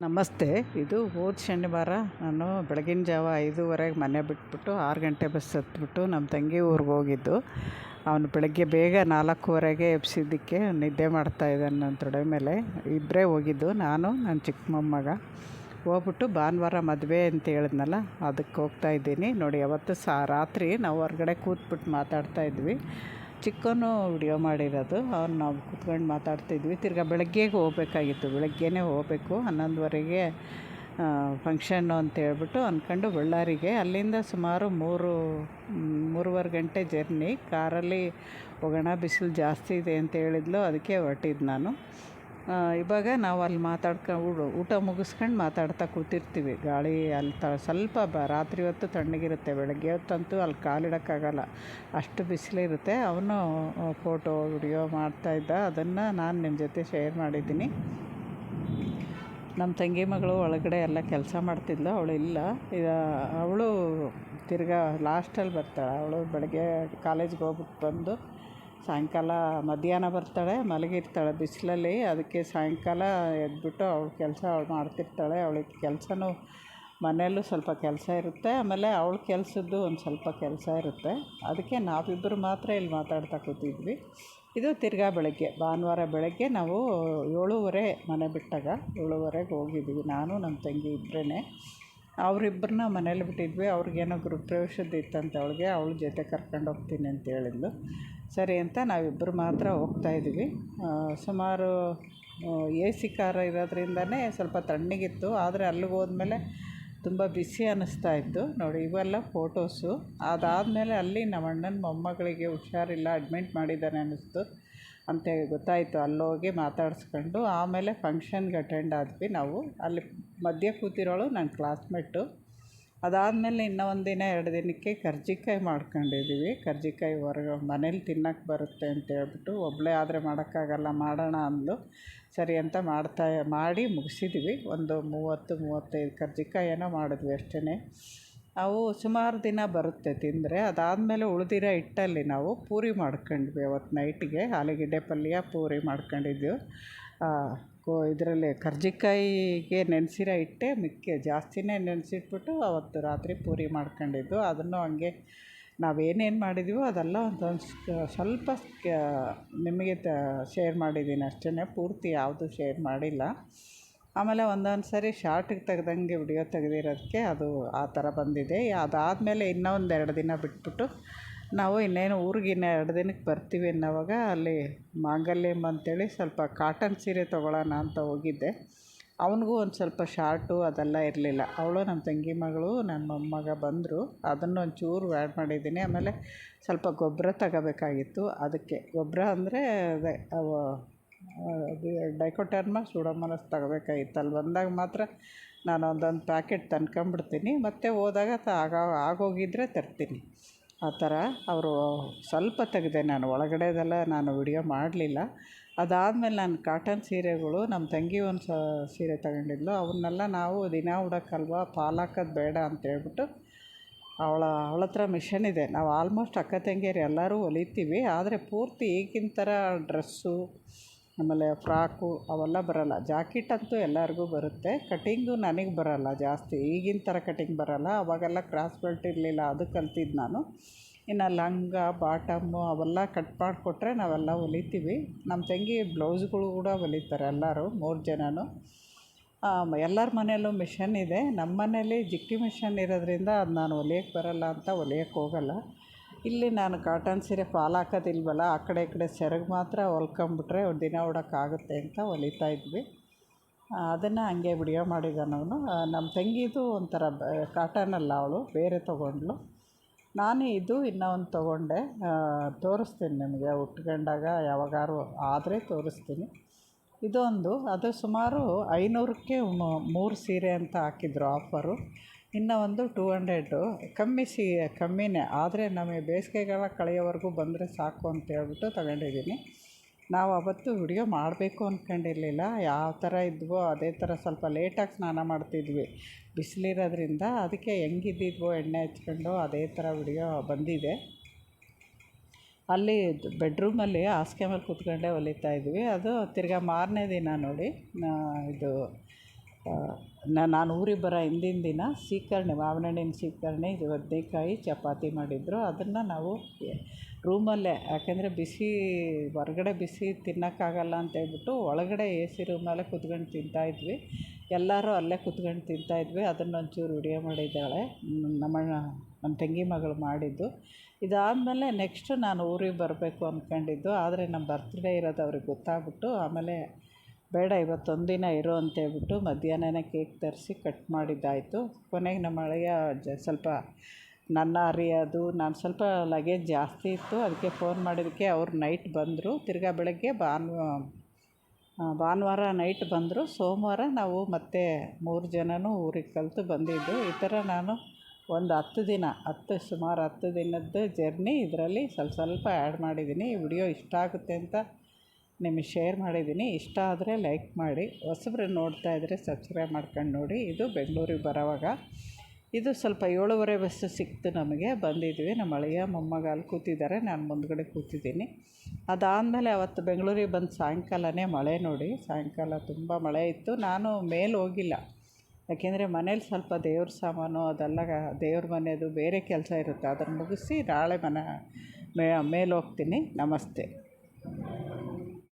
ನಮಸ್ತೆ. ಇದು ಹೋದ ಶನಿವಾರ ನಾನು ಬೆಳಗಿನ ಜಾವ ಐದೂವರೆಗೆ ಮನೆ ಬಿಟ್ಬಿಟ್ಟು ಆರು ಗಂಟೆ ಬಸ್ ಹತ್ಬಿಟ್ಟು ನಮ್ಮ ತಂಗಿ ಊರಿಗೆ ಹೋಗಿದ್ದು. ಅವನು ಬೆಳಗ್ಗೆ ಬೇಗ ನಾಲ್ಕೂವರೆಗೆ ಎಬ್ಸಿದ್ದಕ್ಕೆ ನಿದ್ದೆ ಮಾಡ್ತಾಯಿದ್ದಾನೆ ನನ್ನ ತೊಡೆ ಮೇಲೆ. ಇಬ್ಬರೇ ಹೋಗಿದ್ದು, ನಾನು, ನನ್ನ ಚಿಕ್ಕ ಮೊಮ್ಮಗ ಹೋಗ್ಬಿಟ್ಟು ಭಾನುವಾರ ಮದುವೆ ಅಂತ ಹೇಳಿದ್ನಲ್ಲ, ಅದಕ್ಕೆ ಹೋಗ್ತಾ ಇದ್ದೀನಿ. ನೋಡಿ, ಅವತ್ತು ಸಾ, ರಾತ್ರಿ ನಾವು ಹೊರಗಡೆ ಕೂತ್ಬಿಟ್ಟು ಮಾತಾಡ್ತಾ ಇದ್ವಿ. ಚಿಕ್ಕವನು ವಿಡಿಯೋ ಮಾಡಿರೋದು. ಅವ್ನು ನಾವು ಕೂತ್ಕೊಂಡು ಮಾತಾಡ್ತಿದ್ವಿ. ತಿರ್ಗಾ ಬೆಳಗ್ಗೆಗೆ ಹೋಗ್ಬೇಕಾಗಿತ್ತು. ಬೆಳಗ್ಗೆನೇ ಹೋಗ್ಬೇಕು. ಹನ್ನೊಂದುವರೆಗೆ ಫಂಕ್ಷನ್ನು ಅಂತ ಹೇಳ್ಬಿಟ್ಟು ಅಂದ್ಕೊಂಡು ಬಳ್ಳಾರಿಗೆ. ಅಲ್ಲಿಂದ ಸುಮಾರು ಮೂರು, ಮೂರುವರೆ ಗಂಟೆ ಜರ್ನಿ ಕಾರಲ್ಲಿ ಹೋಗೋಣ, ಬಿಸಿಲು ಜಾಸ್ತಿ ಇದೆ ಅಂತ ಹೇಳಿದ್ಲು. ಅದಕ್ಕೆ ಹೊರಟಿದ್ದು ನಾನು. ಇವಾಗ ನಾವು ಅಲ್ಲಿ ಮಾತಾಡ್ಕೊಂಡು ಊಟ ಮುಗಿಸ್ಕೊಂಡು ಮಾತಾಡ್ತಾ ಕೂತಿರ್ತೀವಿ. ಗಾಳಿ ಅಲ್ಲಿ ತ, ಸ್ವಲ್ಪ ಬ, ರಾತ್ರಿ ಹೊತ್ತು ತಣ್ಣಗಿರುತ್ತೆ. ಬೆಳಗ್ಗೆ ಹೊತ್ತಂತೂ ಅಲ್ಲಿ ಕಾಲಿಡೋಕ್ಕಾಗಲ್ಲ. ಅಷ್ಟು ಬಿಸಿಲಿರುತ್ತೆ. ಅವನು ಫೋಟೋ, ವಿಡಿಯೋ ಮಾಡ್ತಾಯಿದ್ದ ಅದನ್ನು ನಾನು ನಿಮ್ಮ ಜೊತೆ ಶೇರ್ ಮಾಡಿದ್ದೀನಿ. ನಮ್ಮ ತಂಗಿ ಮಗಳು ಒಳಗಡೆ ಎಲ್ಲ ಕೆಲಸ ಮಾಡ್ತಿದ್ಲು. ಅವಳು ಇಲ್ಲ. ಅವಳು ತಿರ್ಗಾ ಲಾಸ್ಟಲ್ಲಿ ಬರ್ತಾಳೆ. ಅವಳು ಬೆಳಗ್ಗೆ ಕಾಲೇಜ್ಗೆ ಹೋಗ್ಬಿಟ್ಟು ಬಂದು ಸಾಯಂಕಾಲ ಮಧ್ಯಾಹ್ನ ಬರ್ತಾಳೆ, ಮಲಗಿರ್ತಾಳೆ ಬಿಸಿಲಲ್ಲಿ. ಅದಕ್ಕೆ ಸಾಯಂಕಾಲ ಎದ್ಬಿಟ್ಟು ಅವ್ಳ ಕೆಲಸ ಅವಳು ಮಾಡ್ತಿರ್ತಾಳೆ. ಅವಳಿಗೆ ಕೆಲಸನೂ ಮನೆಯಲ್ಲೂ ಸ್ವಲ್ಪ ಕೆಲಸ ಇರುತ್ತೆ. ಆಮೇಲೆ ಅವಳ ಕೆಲಸದ್ದು ಒಂದು ಸ್ವಲ್ಪ ಕೆಲಸ ಇರುತ್ತೆ. ಅದಕ್ಕೆ ನಾವಿಬ್ಬರು ಮಾತ್ರ ಇಲ್ಲಿ ಮಾತಾಡ್ತಾ ಕೂತಿದ್ವಿ. ಇದು ತಿರ್ಗಾ ಬೆಳಗ್ಗೆ, ಭಾನುವಾರ ಬೆಳಗ್ಗೆ ನಾವು ಏಳುವರೆ ಮನೆ ಬಿಟ್ಟಾಗ ಏಳುವರೆಗೆ ಹೋಗಿದ್ವಿ. ನಾನು, ನಮ್ಮ ತಂಗಿ ಇಬ್ಬರೇ ಅವರಿಬ್ಬರನ್ನ ಮನೇಲಿ ಬಿಟ್ಟಿದ್ವಿ. ಅವ್ರಿಗೇನೋ ಗೃಹಪ್ರವೇಶದ್ದು ಇತ್ತಂತೆ ಅವಳಿಗೆ, ಅವಳ ಜೊತೆ ಕರ್ಕೊಂಡು ಹೋಗ್ತೀನಿ ಅಂತ ಹೇಳಿದ್ಲು. ಸರಿ ಅಂತ ನಾವಿಬ್ಬರು ಮಾತ್ರ ಹೋಗ್ತಾಯಿದ್ವಿ ಸುಮಾರು ಎ ಸಿ ಕಾರ್ ಇರೋದ್ರಿಂದನೇ ಸ್ವಲ್ಪ ತಣ್ಣಗಿತ್ತು. ಆದರೆ ಅಲ್ಲಿಗೆ ಹೋದ್ಮೇಲೆ ತುಂಬ ಬಿಸಿ ಅನ್ನಿಸ್ತಾ ಇತ್ತು. ನೋಡಿ, ಇವೆಲ್ಲ ಫೋಟೋಸು ಅದಾದಮೇಲೆ ಅಲ್ಲಿ ನಮ್ಮ ಅಣ್ಣನ ಮೊಮ್ಮಗಳಿಗೆ ಹುಷಾರಿಲ್ಲ ಅಡ್ಮಿಂಟ್ ಮಾಡಿದ್ದಾನೆ ಅನ್ನಿಸ್ತು. ಅಂತೇಳಿ ಗೊತ್ತಾಯಿತು, ಅಲ್ಲೋಗಿ ಮಾತಾಡಿಸ್ಕೊಂಡು ಆಮೇಲೆ ಫಂಕ್ಷನ್ಗೆ ಅಟೆಂಡ್ ಆದ್ವಿ ನಾವು. ಅಲ್ಲಿ ಮಧ್ಯೆ ಕೂತಿರೋಳು ನನ್ನ ಕ್ಲಾಸ್ಮೇಟು ಅದಾದಮೇಲೆ ಇನ್ನೂ ಒಂದು ದಿನ, ಎರಡು ದಿನಕ್ಕೆ ಕರ್ಜಿಕಾಯಿ ಮಾಡ್ಕೊಂಡಿದ್ದೀವಿ ಕರ್ಜಿಕಾಯಿ ಹೊರಗೆ ಮನೇಲಿ ತಿನ್ನೋಕೆ ಬರುತ್ತೆ ಅಂತ ಹೇಳ್ಬಿಟ್ಟು ಒಬ್ಬಳೇ ಆದರೆ ಮಾಡೋಕ್ಕಾಗಲ್ಲ, ಮಾಡೋಣ ಅಂದಳು ಸರಿ ಅಂತ ಮಾಡ್ತಾ, ಮಾಡಿ ಮುಗಿಸಿದ್ವಿ. ಒಂದು ಮೂವತ್ತು, ಮೂವತ್ತೈದು ಕರ್ಜಿಕಾಯಿ ಏನೋ ಮಾಡಿದ್ವಿ ಅಷ್ಟೇ ಅವು ಸುಮಾರು ದಿನ ಬರುತ್ತೆ ತಿಂದರೆ. ಅದಾದಮೇಲೆ ಉಳಿದಿರೋ ಹಿಟ್ಟಲ್ಲಿ ನಾವು ಪೂರಿ ಮಾಡ್ಕೊಂಡ್ವಿ ಅವತ್ತು ನೈಟಿಗೆ. ಆಲೂಗೆಡ್ಡೆ ಪಲ್ಯ ಪೂರಿ ಮಾಡ್ಕೊಂಡಿದ್ದು ಕೋ, ಇದರಲ್ಲಿ ಕರ್ಜಿಕಾಯಿಗೆ ನೆನೆಸಿರೋ ಹಿಟ್ಟೆ ಮಿಕ್ಕೆ ಜಾಸ್ತಿನೇ ನೆನೆಸಿಟ್ಬಿಟ್ಟು ಅವತ್ತು ರಾತ್ರಿ ಪೂರಿ ಮಾಡ್ಕೊಂಡಿದ್ದು. ಅದನ್ನು ಹಂಗೆ ನಾವೇನೇನು ಮಾಡಿದ್ದೀವೋ ಅದೆಲ್ಲ ಒಂದೊಂದು ಸ್ವಲ್ಪ ನಿಮಗೆ ತ, ಶೇರ್ ಮಾಡಿದ್ದೀನಿ ಅಷ್ಟೇ ಪೂರ್ತಿ ಯಾವುದು ಶೇರ್ ಮಾಡಿಲ್ಲ. ಆಮೇಲೆ ಒಂದೊಂದು ಸರಿ ಶಾರ್ಟಿಗೆ ತೆಗ್ದಂಗೆ ವಿಡಿಯೋ ತೆಗೆದಿರೋದಕ್ಕೆ ಅದು ಆ ಥರ ಬಂದಿದೆ. ಅದಾದಮೇಲೆ ಇನ್ನೂ ಒಂದು ಎರಡು ದಿನ ಬಿಟ್ಬಿಟ್ಟು ನಾವು ಇನ್ನೇನು ಊರಿಗೆ ಇನ್ನೂ ಎರಡು ದಿನಕ್ಕೆ ಬರ್ತೀವಿ ಅನ್ನೋವಾಗ ಅಲ್ಲಿ ಮಾಂಗಲ್ಯಂ ಅಂತೇಳಿ ಸ್ವಲ್ಪ ಕಾಟನ್ ಸೀರೆ ತೊಗೊಳ್ಳೋಣ ಅಂತ ಹೋಗಿದ್ದೆ. ಅವನಿಗೂ ಒಂದು ಸ್ವಲ್ಪ ಶಾರ್ಟು ಅದೆಲ್ಲ ಇರಲಿಲ್ಲ. ಅವಳು ನಮ್ಮ ತಂಗಿ ಮಗಳು ನನ್ನ ಮೊಮ್ಮಗ ಬಂದರು. ಅದನ್ನು ಒಂಚೂರು ಆ್ಯಡ್ ಮಾಡಿದ್ದೀನಿ. ಆಮೇಲೆ ಸ್ವಲ್ಪ ಗೊಬ್ಬರ ತಗೋಬೇಕಾಗಿತ್ತು. ಅದಕ್ಕೆ ಗೊಬ್ಬರ ಅಂದರೆ ಅದೇ, ಅವು ಅದು ಡೈಕೋಟರ್ಮ ಸೂಡೋಮೋನಾಸ್ ತಗೋಬೇಕಾಗಿತ್ತು ಅಲ್ಲಿ ಬಂದಾಗ ಮಾತ್ರ ನಾನು ಒಂದೊಂದು ಪ್ಯಾಕೆಟ್ ತಂದ್ಕೊಂಬಿಡ್ತೀನಿ. ಮತ್ತು ಹೋದಾಗ ತ ಆಗ ಆಗೋಗಿದ್ದರೆ ತರ್ತೀನಿ. ಆ ಥರ ಅವರು ಸ್ವಲ್ಪ ತೆಗೆದೆ ನಾನು ಒಳಗಡೆದೆಲ್ಲ ನಾನು ವಿಡಿಯೋ ಮಾಡಲಿಲ್ಲ. ಅದಾದಮೇಲೆ ನಾನು ಕಾಟನ್ ಸೀರೆಗಳು ನಮ್ಮ ತಂಗಿ ಒಂದು ಸೀರೆ ತಗೊಂಡಿದ್ಲು. ಅವನ್ನೆಲ್ಲ ನಾವು ದಿನ ಉಡೋಕ್ಕಲ್ವಾ, ಪಾಲಾಕೋದು ಬೇಡ ಅಂತ ಹೇಳ್ಬಿಟ್ಟು ಅವಳ ಅವಳ ಹತ್ರ ಮಿಷನ್ ಇದೆ. ನಾವು ಆಲ್ಮೋಸ್ಟ್ ಅಕ್ಕ ತಂಗಿಯರು ಎಲ್ಲರೂ ಹೊಲಿತೀವಿ. ಆದರೆ ಪೂರ್ತಿ ಈಗಿನ ಥರ ಡ್ರೆಸ್ಸು ಆಮೇಲೆ ಫ್ರಾಕು ಅವೆಲ್ಲ ಬರೋಲ್ಲ. ಜಾಕೆಟ್ ಅಂತೂ ಎಲ್ಲರಿಗೂ ಬರುತ್ತೆ. ಕಟಿಂಗು ನನಗೆ ಬರೋಲ್ಲ ಜಾಸ್ತಿ. ಈಗಿನ ಥರ ಕಟಿಂಗ್ ಬರೋಲ್ಲ. ಅವಾಗೆಲ್ಲ ಕ್ರಾಸ್ ಬೆಲ್ಟ್ ಇರಲಿಲ್ಲ ಅದು ಕಲ್ತಿದ್ದು ನಾನು. ಇನ್ನು ಲಂಗ ಬಾಟಮ್ಮು ಅವೆಲ್ಲ ಕಟ್ ಮಾಡಿಕೊಟ್ರೆ ನಾವೆಲ್ಲ ಹೊಲಿತೀವಿ. ನಮ್ಮ ತಂಗಿ ಬ್ಲೌಸ್ಗಳು ಕೂಡ ಹೊಲಿತಾರೆ ಎಲ್ಲರೂ, ಮೂರು ಜನನು. ಎಲ್ಲರ ಮನೆಯಲ್ಲೂ ಮಿಷನ್ ಇದೆ. ನಮ್ಮ ಮನೇಲಿ ಜಿಕ್ಕಿ ಮಿಷನ್ ಇರೋದ್ರಿಂದ ಅದು ನಾನು ಹೊಲಿಯೋಕ್ಕೆ ಬರೋಲ್ಲ ಅಂತ ಹೊಲಿಯೋಕ್ಕೆ ಹೋಗಲ್ಲ. ಇಲ್ಲಿ ನಾನು ಕಾಟನ್ ಸೀರೆ ಫಾಲ್ ಹಾಕೋದಿಲ್ವಲ್ಲ ಆ ಕಡೆ ಈ ಕಡೆ ಸೆರಗು ಮಾತ್ರ ಹೊಲ್ಕೊಂಬಿಟ್ರೆ ಒಂದು ದಿನ ಉಡೋಕ್ಕಾಗುತ್ತೆ ಅಂತ ಹೊಲಿತಾ ಇದ್ವಿ. ಅದನ್ನು ಹಂಗೆ ವಿಡಿಯೋ ಮಾಡಿದ್ದಾನವನು ನಮ್ಮ ತಂಗಿದು ಒಂಥರ ಕಾಟನ್ ಅಲ್ಲ ಅವಳು, ಬೇರೆ ತೊಗೊಂಡ್ಳು. ನಾನು ಇದು ಇನ್ನೂ ಒಂದು ತೊಗೊಂಡೆ ತೋರಿಸ್ತೀನಿ ನಿಮಗೆ, ಉಟ್ಕೊಂಡಾಗ ಯಾವಾಗಾರು ಆದರೆ ತೋರಿಸ್ತೀನಿ. ಇದೊಂದು, ಅದು ಸುಮಾರು ಐನೂರಕ್ಕೆ ಮೂರು ಸೀರೆ ಅಂತ ಹಾಕಿದ್ರು ಆಫರು ಇನ್ನು ಒಂದು ಟೂ ಹಂಡ್ರೆಡು ಕಮ್ಮಿ ಸಿ, ಕಮ್ಮಿನೇ. ಆದರೆ ನಮಗೆ ಬೇಸಿಗೆಗಾಲ ಕಳೆಯೋವರೆಗೂ ಬಂದರೆ ಸಾಕು ಅಂತ ಹೇಳ್ಬಿಟ್ಟು ತಗೊಂಡಿದ್ದೀನಿ. ನಾವು ಅವತ್ತು ವಿಡಿಯೋ ಮಾಡಬೇಕು ಅಂದ್ಕೊಂಡಿರಲಿಲ್ಲ ಯಾವ ಥರ ಇದ್ವೋ ಅದೇ ಥರ ಸ್ವಲ್ಪ ಲೇಟಾಗಿ ಸ್ನಾನ ಮಾಡ್ತಿದ್ವಿ. ಬಿಸಿಲಿರೋದ್ರಿಂದ ಅದಕ್ಕೆ ಹೆಂಗಿದ್ದಿದ್ವೋ ಎಣ್ಣೆ ಹಚ್ಕೊಂಡು ಅದೇ ಥರ ವಿಡಿಯೋ ಬಂದಿದೆ. ಅಲ್ಲಿ ಬೆಡ್ರೂಮಲ್ಲಿ ಹಾಸಿಗೆ ಮೇಲೆ ಕುತ್ಕೊಂಡೇ ಹೊಲಿತಾ ಇದ್ವಿ. ಅದು ತಿರ್ಗಾ ಮಾರನೇ ದಿನ ನೋಡಿ ಇದು ನಾನು ಊರಿಗೆ ಬರೋ ಹಿಂದಿನ ದಿನ ಸೀಕರಣೆ ಮಾವಿನ ಹಣ್ಣಿನ ಸೀಕರಣೆ ಬದನೇಕಾಯಿ ಚಪಾತಿ ಮಾಡಿದ್ರು. ಅದನ್ನು ನಾವು ರೂಮಲ್ಲೇ, ಯಾಕೆಂದರೆ ಬಿಸಿ, ಹೊರಗಡೆ ಬಿಸಿ ತಿನ್ನೋಕ್ಕಾಗಲ್ಲ ಅಂತೇಳ್ಬಿಟ್ಟು ಒಳಗಡೆ ಎ, ಸಿ ರೂಮಲ್ಲೇ ಕುತ್ಕೊಂಡು ತಿಂತಾಯಿದ್ವಿ ಎಲ್ಲರೂ ಅಲ್ಲೇ ಕುತ್ಕೊಂಡು ತಿಂತಾಯಿದ್ವಿ ಅದನ್ನು ಒಂಚೂರು ವಿಡಿಯೋ ಮಾಡಿದ್ದಾಳೆ. ನಮ್ಮ ನಮ್ಮ ತಂಗಿ ಮಗಳು ಮಾಡಿದ್ದು. ಇದಾದಮೇಲೆ ನೆಕ್ಸ್ಟ್ ನಾನು ಊರಿಗೆ ಬರಬೇಕು ಅಂದ್ಕೊಂಡಿದ್ದು ಆದರೆ ನಮ್ಮ ಬರ್ತ್ಡೇ ಇರೋದು ಅವ್ರಿಗೆ ಗೊತ್ತಾಗ್ಬಿಟ್ಟು ಆಮೇಲೆ ಬೇಡ, ಇವತ್ತೊಂದು ದಿನ ಇರು ಅಂತೇಳ್ಬಿಟ್ಟು ಮಧ್ಯಾಹ್ನನೇ ಕೇಕ್ ತರಿಸಿ ಕಟ್ ಮಾಡಿದ್ದಾಯಿತು. ಕೊನೆಗೆ ನಮ್ಮ ಹಳೆಯ ಜ, ಸ್ವಲ್ಪ ನನ್ನ ಅರಿಯೋದು, ನಾನು ಸ್ವಲ್ಪ ಲಗೇಜ್ ಜಾಸ್ತಿ ಇತ್ತು ಅದಕ್ಕೆ ಫೋನ್ ಮಾಡಿದ್ದಕ್ಕೆ ಅವ್ರು ನೈಟ್ ಬಂದರು. ತಿರ್ಗಾ ಬೆಳಗ್ಗೆ ಭಾನ್ ಭಾನುವಾರ ನೈಟ್ ಬಂದರು. ಸೋಮವಾರ ನಾವು ಮತ್ತೆ ಮೂರು ಜನನೂ ಊರಿಗೆ ಕಲಿತು ಬಂದಿದ್ದು. ಈ ಥರ ನಾನು ಒಂದು ಹತ್ತು ದಿನ, ಹತ್ತು, ಸುಮಾರು ಹತ್ತು ದಿನದ ಜರ್ನಿ ಇದರಲ್ಲಿ ಸ್ವಲ್ಪ ಸ್ವಲ್ಪ ಆ್ಯಡ್ ಮಾಡಿದ್ದೀನಿ ಈ ವಿಡಿಯೋ ಇಷ್ಟ ಆಗುತ್ತೆ ಅಂತ ನಿಮಗೆ ಶೇರ್ ಮಾಡಿದ್ದೀನಿ. ಇಷ್ಟ ಆದರೆ ಲೈಕ್ ಮಾಡಿ. ಹೊಸಬ್ರು ನೋಡ್ತಾ ಇದ್ದರೆ ಸಬ್ಸ್ಕ್ರೈಬ್ ಮಾಡ್ಕೊಂಡು ನೋಡಿ. ಇದು ಬೆಂಗಳೂರಿಗೆ ಬರೋವಾಗ. ಇದು ಸ್ವಲ್ಪ ಏಳುವರೆ ಬಸ್ಸು ಸಿಕ್ತು ನಮಗೆ. ಬಂದಿದ್ವಿ. ನಮ್ಮ ಅಳಿಯ ಮೊಮ್ಮಗ ಅಲ್ಲಿ ಕೂತಿದ್ದಾರೆ. ನಾನು ಮುಂದ್ಗಡೆ ಕೂತಿದ್ದೀನಿ. ಅದಾದಮೇಲೆ ಅವತ್ತು ಬೆಂಗಳೂರಿಗೆ ಬಂದು ಸಾಯಂಕಾಲನೇ ಮಳೆ ನೋಡಿ. ಸಾಯಂಕಾಲ ತುಂಬ ಮಳೆ ಇತ್ತು. ನಾನು ಮೇಲೆ ಹೋಗಿಲ್ಲ. ಯಾಕೆಂದರೆ ಮನೇಲಿ ಸ್ವಲ್ಪ ದೇವ್ರ ಸಾಮಾನು ಅದೆಲ್ಲ ದೇವ್ರ ಮನೆಯದು ಬೇರೆ ಕೆಲಸ ಇರುತ್ತೆ. ಅದನ್ನು ಮುಗಿಸಿ ನಾಳೆ ಮನೆ ಮೇಲೆ ಹೋಗ್ತೀನಿ. ನಮಸ್ತೆ.